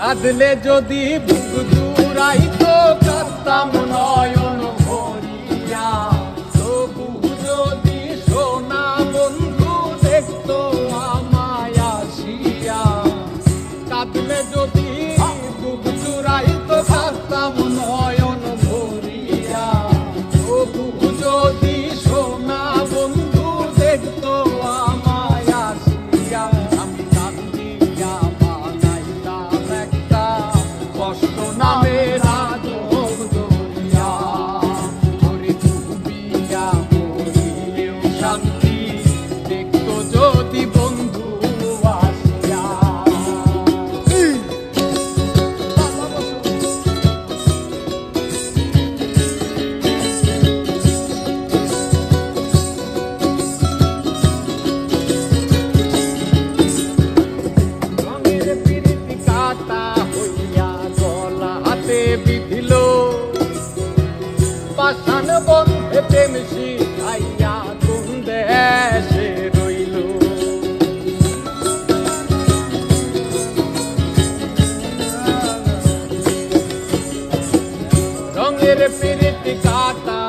কাঁদলে যদি বুক জুড়াই তো কাঁদতাম নয়। piripiricata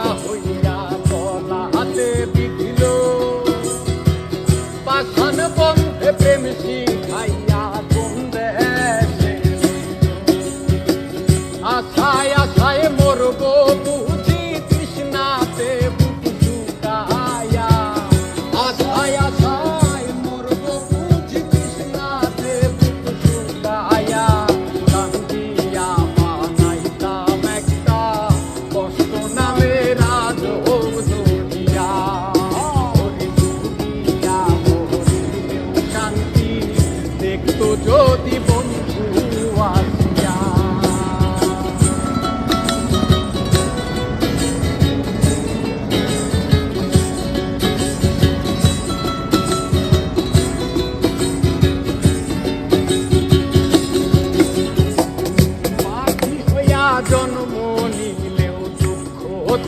জন্ম নিলেও দুঃখ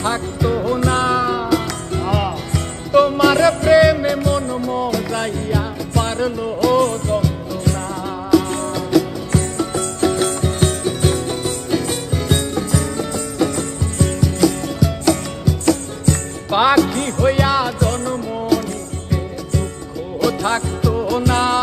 থাকতো না। তোমার প্রেমে মন মজাইয়া পারল পাখি হইয়া জন্ম নিলে দুঃখ থাকতো না।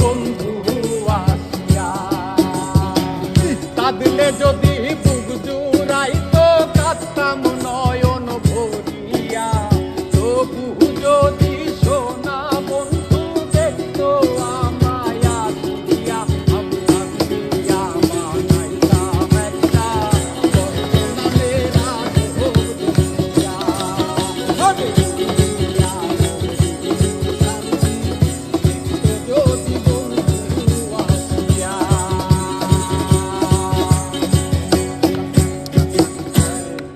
বন্ধু আসিয়া তা যদি